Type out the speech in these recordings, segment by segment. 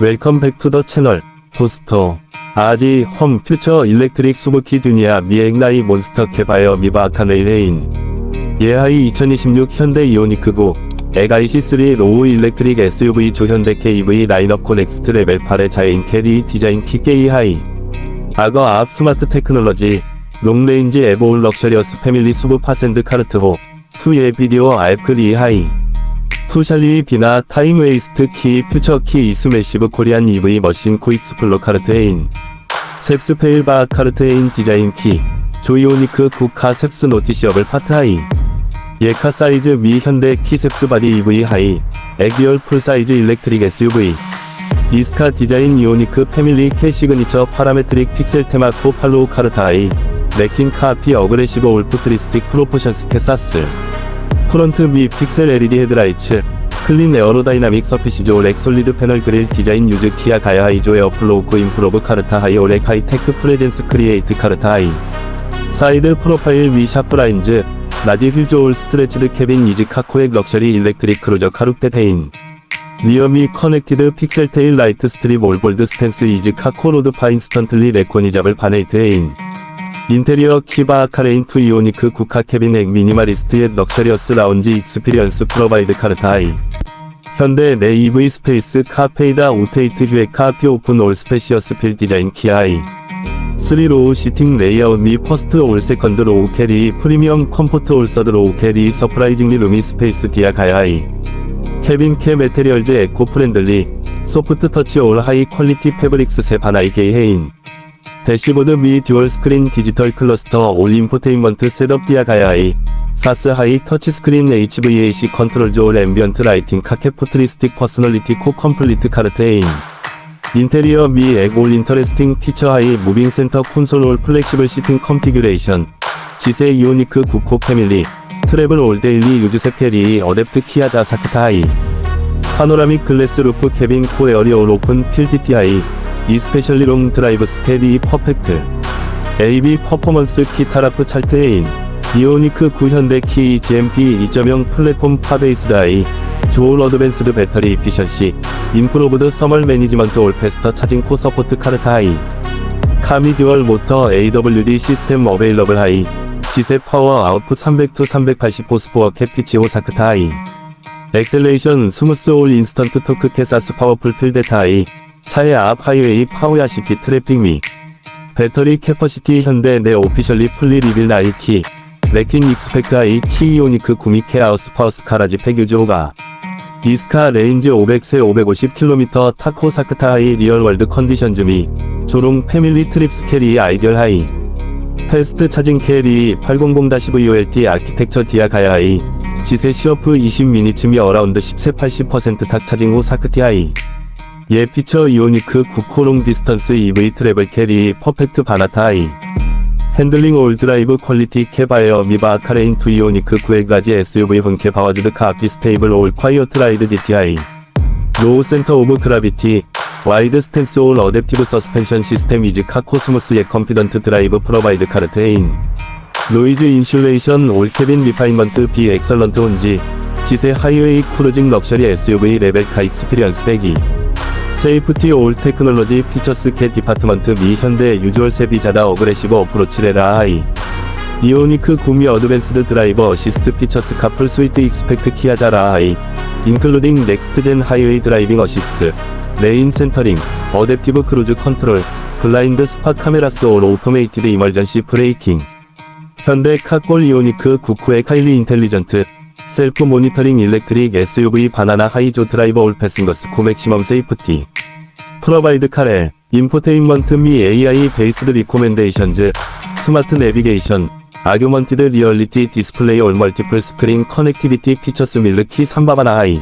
웰컴 백 투 더 채널 포스터 아지 홈 퓨처 일렉트릭 수부키 두니아 미엑나이 몬스터 캐바이어 미바 아카네일레인. 예하이 2026 현대 이오니크9 에가이시3 로우 일렉트릭 SUV 조현대 KV 라인업 코넥스트 레벨 8의 자인 캐리 디자인 키게이 하이. 악어 앞 스마트 테크놀로지 롱레인지 에보울 럭셔리어스 패밀리 수부 파샌드 카르트호 투예 비디오 알크리 하이 투샬리 비나 타임 웨이스트 키 퓨처 키 이스매시브 코리안 EV 머신 코익스 플로 카르트 에인. 셉스 페일바 카르트 에인 디자인 키. 조이오니크 국카 셉스 노티시어블 파트 하이. 예카 사이즈 미 현대 키 셉스 바디 EV 하이. 에기얼 풀 사이즈 일렉트릭 SUV 이스카 디자인 이오니크 패밀리 캐 시그니처 파라메트릭 픽셀 테마코 팔로우 카르타 하이. 레킨 카 피 어그레시브 올프 트리스틱 프로포션스 캐사스 프론트 미 픽셀 LED 헤드라이츠 클린 에어로다이나믹 서피시즈 올엑 솔리드 패널 그릴 디자인 유즈 키아 가야 하이조 에어플로 우크 인프로브 카르타 하이 올엑 하이테크 프레젠스 크리에이트 카르타 하이. 사이드 프로파일 미 샤프 라인즈 라지 휠조 올 스트레치드 캐빈 이즈 카코엑 럭셔리 일렉트릭 크루저 카룩테 테인. 리어미 커넥티드 픽셀 테일 라이트 스트립 올볼드 스탠스 이즈 카코로드 파인 스턴틀리 레코니잡을 바네이트 에인 인테리어 키바 카레인 투 이오니크 국카 캐빈 액 미니멀리스트 의 럭셔리어스 라운지 익스피리언스 프로바이드 카르타이. 현대 내 EV 스페이스 카페이다 오테이트 휴에 카 피 오픈 올 스페시어스 필 디자인 키아이. 3로우 시팅 레이아웃 미 퍼스트 올 세컨드 로우 캐리 프리미엄 컴포트 올 서드 로우 캐리 서프라이징리 루미 스페이스 디아 가야이. 캐빈 캐 메테리얼즈 에코 프렌들리 소프트 터치 올 하이 퀄리티 패브릭스 세 바나이 게이 헤인 대시보드 미 듀얼 스크린 디지털 클러스터 올 인포테인먼트 셋업 디아 가야이. 사스 하이 터치 스크린 HVAC 컨트롤 조올 앰비언트 라이팅 카케 포트리스틱 퍼스널리티 코 컴플리트 카르트 에인 인테리어 미 에골 인터레스팅 피처 하이 무빙 센터 콘솔 올 플렉시블 시팅 컨피규레이션. 지세 이오니크 구코 패밀리. 트래블 올 데일리 유즈셉 캐리 어댑트 키아 자 사크타 하이. 파노라믹 글래스 루프 캐빈 코 에어리 올 오픈 필디티 하이 이 스페셜리 롱 드라이브 스테디 퍼펙트. AB 퍼포먼스 키 타라프 찰트 에인 이오니크 9 현대 키 GMP 2.0 플랫폼 파베이스드 아이 조올 어드밴스드 배터리 이피션시 인프로브드 서멀 매니지먼트 올페스터 차징 코 서포트 카르타 하이 카미 듀얼 모터 AWD 시스템 어베일러블 하이 지세 파워 아웃풋 300 380 포스포어 캐피치 오 사크타 하이 엑셀레이션 스무스 올 인스턴트 토크 캐사스 파워풀 필데타 하이 차의 앞 하이웨이 파워야시피 트래픽 미 배터리 캐퍼시티 현대 내 오피셜리 풀리 리빌 나이키. 레킨 익스펙트 아이 키 이오니크 구미 케 아우스 파우스 카라지 패규조가. 이스카 레인지 500세 550km 타코 사크타 하이 리얼 월드 컨디션 즈미. 조롱 패밀리 트립스 캐리 아이디얼 하이. 패스트 차징 캐리 800-VOLT 아키텍처 디아 가야 하이. 지세 시어프 20 미니츠미 어라운드 10세 80%탁 차징 후 사크티 하이 예 피처 이오니크 9코롱 디스턴스 EV 트래블 캐리 퍼펙트 바나타 하이. 핸들링 올 드라이브 퀄리티 캐바에어 미바 카레인 투 이오니크 9회까지 SUV 흔캐 바와즈드 카피 스테이블 올 콰이어트 라이드 DTI 로우 센터 오브 그라비티 와이드 스탠스 올 어댑티브 서스펜션 시스템 이즈 카코스무스 예 컨피던트 드라이브 프로바이드 카르트 에인. 노이즈 인슐레이션 올 캐빈 리파인먼트 비 엑설런트 온지 지세 하이웨이 크루징 럭셔리 SUV 레벨 카 익스피리언스 대기 세이프티 올 테크놀로지 피처스 캐 디파트먼트 미 현대 유주얼 세비자다 어그레시브 어프로치 레라 하이. 이오니크 구미 어드밴스드 드라이버 어시스트 피처스 카플 스위트 익스펙트 키아자라 하이. 인클루딩 넥스트젠 하이웨이 드라이빙 어시스트. 레인 센터링 어댑티브 크루즈 컨트롤 블라인드 스팟 카메라스 올 오토메이티드 이멀전시 브레이킹. 현대 카골 이오니크 구쿠의 카일리 인텔리전트 셀프 모니터링 일렉트릭 SUV 바나나 하이조 드라이버 올 패싱거스 코 맥시멈 세이프티. 프로바이드 카레 인포테인먼트 미 AI 베이스드 리코멘데이션즈 스마트 내비게이션 아규먼티드 리얼리티 디스플레이 올 멀티플 스크린 커넥티비티 피처스 밀르키 삼바바나 하이.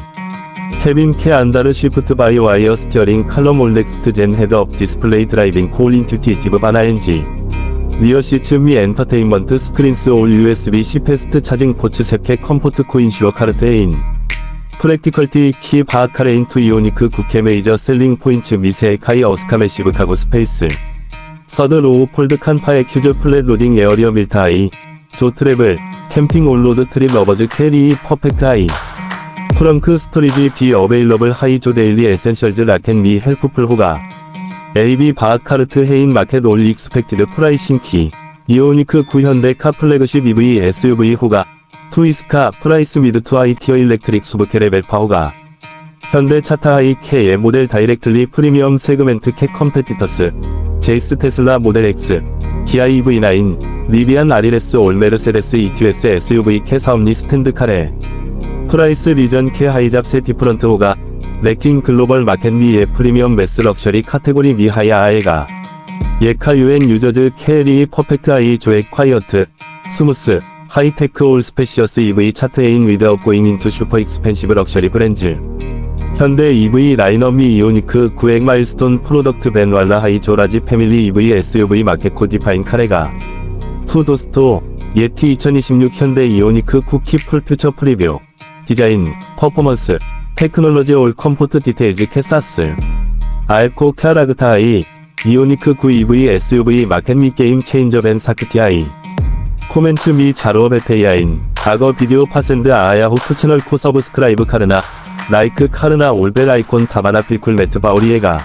케빈 케 안다르 쉬프트 바이 와이어 스티어링 칼럼 올렉스트 젠 헤드업 디스플레이 드라이빙 콜 인튜티티브 바나 엔지 리어 시츠 미 엔터테인먼트 스크린스 올 USB-C 패스트 차징 포츠 세케 컴포트 코인 슈어 카르트 에인. 프랙티컬티 키 바카레인 투 이오니크 국회 메이저 셀링 포인트 미세 카이 어스카메시브 카고 스페이스. 서드 로우 폴드 칸파의 큐즈 플랫 로딩 에어리어 밀타 아이. 조 트래블 캠핑 온로드 트립 러버즈 캐리 퍼펙트 아이. 트렁크 스토리지 비 어베일러블 하이 조 데일리 에센셜즈 라켄 미 헬프풀 호가 AB 바하카르트 헤인 마켓 올 익스펙티드 프라이싱 키 이오니크 9현대 카 플래그십 EV SUV 호가 투이스카 프라이스 미드 투 아이티어 일렉트릭 수브케 레벨 파 호가 현대 차타 하이 K의 모델 다이렉틀리 프리미엄 세그멘트 캐 컴페티터스 제이스 테슬라 모델 X 기아 EV9 리비안 아리레스 올 메르세데스 EQS SUV 캐 사옴니 스탠드 카레 프라이스 리전 캐 하이잡 세 디프런트 호가 레킹 글로벌 마켓 미의 프리미엄 매스 럭셔리 카테고리 미하야 아에가 예카 유엔 유저즈 캐리 퍼펙트 아이 조액 콰이어트 스무스 하이테크 올 스페시어스 EV 차트 에인 위드 업고잉 인투 슈퍼 익스펜시브 럭셔리 브랜즈. 현대 EV 라인업 미 이오니크 9액 마일스톤 프로덕트 벤 왈라 하이 조라지 패밀리 EV SUV 마켓 코 디파인 카레가 투도스토 예티 2026 현대 이오니크 쿠키 풀 퓨처 프리뷰 디자인 퍼포먼스 테크놀로지 올 컴포트 디테일즈 캐사스 알코 카라그타이 이오니크 9 EV SUV 마켓 미 게임 체인저 벤 사크티아이. 코멘트 미 자로 베테이아인 과거 비디오 파센드 아야 호크 채널 코 서브스크라이브 카르나 라이크 카르나 올벨 아이콘 타바나 필쿨 매트 바오리에가